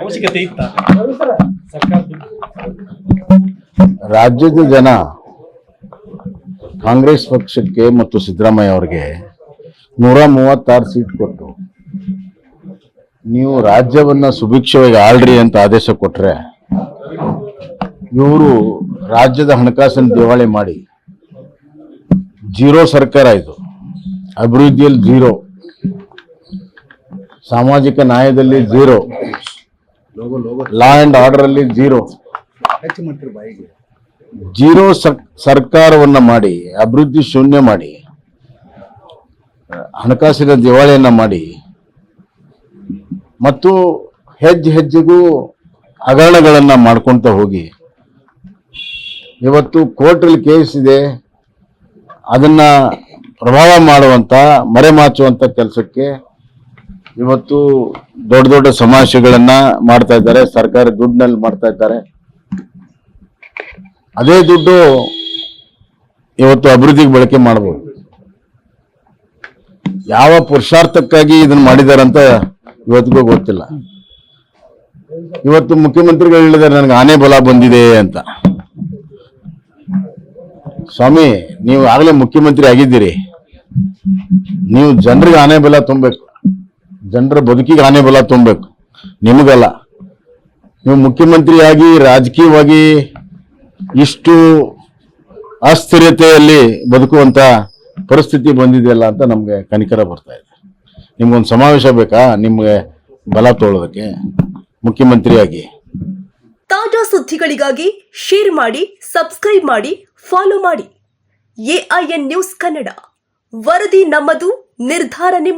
ಅವಶ್ಯಕತೆ ಇತ್ತ? ರಾಜ್ಯದ ಜನ ಕಾಂಗ್ರೆಸ್ ಪಕ್ಷಕ್ಕೆ ಮತ್ತು ಸಿದ್ದರಾಮಯ್ಯ ಅವರಿಗೆ ನೂರ ಮೂವತ್ತಾರು ಸೀಟ್ ಕೊಟ್ಟು, ನೀವು ರಾಜ್ಯವನ್ನ ಸುಭಿಕ್ಷವಾಗಿ ಆಳ್ರಿ ಅಂತ ಆದೇಶ ಕೊಟ್ಟರೆ ಇವರು ರಾಜ್ಯದ ಹಣಕಾಸಿನ ದಿವಾಳಿ ಮಾಡಿ, ಜೀರೋ ಸರ್ಕಾರ ಇದು, ಅಭಿವೃದ್ಧಿಯಲ್ಲಿ ಜೀರೋ. ಸಾಮಾಜಿಕ ನ್ಯಾಯದಲ್ಲಿ ಜೀರೋ ಲಾ ಅಂಡ್ ಆರ್ಡರ್ ಅಲ್ಲಿ ಜೀರೋ ಜೀರೋ ಸರ್- ಸರ್ಕಾರವನ್ನ ಮಾಡಿ, ಅಭಿವೃದ್ಧಿ ಶೂನ್ಯ ಮಾಡಿ, ಹಣಕಾಸಿನ ದಿವಾಳಿಯನ್ನ ಮಾಡಿ, ಮತ್ತು ಹೆಜ್ಜೆ ಹೆಜ್ಜೆಗೂ ಹಗರಣಗಳನ್ನ ಮಾಡ್ಕೊಂತ ಹೋಗಿ. ಇವತ್ತು ಕೋರ್ಟಲ್ಲಿ ಕೇಸ್ ಇದೆ, ಅದನ್ನ ಪ್ರಭಾವ ಮಾಡುವಂತ, ಮರೆಮಾಚುವಂತ ಕೆಲಸಕ್ಕೆ ಇವತ್ತು ದೊಡ್ಡ ದೊಡ್ಡ ಸಮಾವೇಶಗಳನ್ನ ಮಾಡ್ತಾ ಇದ್ದಾರೆ, ಸರ್ಕಾರ ದುಡ್ಡಿನಲ್ಲಿ ಮಾಡ್ತಾ ಇದ್ದಾರೆ. ಅದೇ ದುಡ್ಡು ಇವತ್ತು ಅಭಿವೃದ್ಧಿಗೆ ಬಳಕೆ ಮಾಡಬಹುದು ಯಾವ ಪುರುಷಾರ್ಥಕ್ಕಾಗಿ ಇದನ್ನ ಅಂತ ಇವತ್ತಿಗೂ ಗೊತ್ತಿಲ್ಲ. ಇವತ್ತು ಮುಖ್ಯಮಂತ್ರಿಗಳು ಹೇಳಿದ್ದಾರೆ, ನನಗೆ ಆನೆ ಬಲ ಬಂದಿದೆ ಅಂತ. ಸ್ವಾಮಿ, ನೀವು ಆಗಲೇ ಮುಖ್ಯಮಂತ್ರಿ ಆಗಿದ್ದೀರಿ. ನೀವು ಜನರಿಗೆ ಆನೆ ಬಲ ತುಂಬಬೇಕು. ಜನರ ಬದುಕಿಗೆ ಆನೆ ಬಲ ತುಂಬಬೇಕು. ನಿಮಗಲ್ಲ. ನೀವು ಮುಖ್ಯಮಂತ್ರಿಯಾಗಿ, ರಾಜಕೀಯವಾಗಿ ಇಷ್ಟು ಅಸ್ಥಿರತೆಯಲ್ಲಿ ಬದುಕುವಂತ ಪರಿಸ್ಥಿತಿ ಬಂದಿದೆಯಲ್ಲ ಅಂತ ನಮ್ಗೆ ಕನಿಕರ ಬರ್ತಾ ಇದೆ. ನಿಮ್ಗೊಂದು ಸಮಾವೇಶ ಬೇಕಾ? ನಿಮ್ಗೆ ಬಲ ತೋಳೋದಕ್ಕೆ ಮುಖ್ಯಮಂತ್ರಿಯಾಗಿ. ತಾಜಾ ಸುದ್ದಿಗಳಿಗಾಗಿ ಶೇರ್ ಮಾಡಿ ಸಬ್ಸ್ಕ್ರೈಬ್ ಮಾಡಿ ಫಾಲೋ ಮಾಡಿ. AIN news Kannada. ವರದಿ ನಮ್ಮದು, ನಿರ್ಧಾರ ನಿಮ್ಮದು.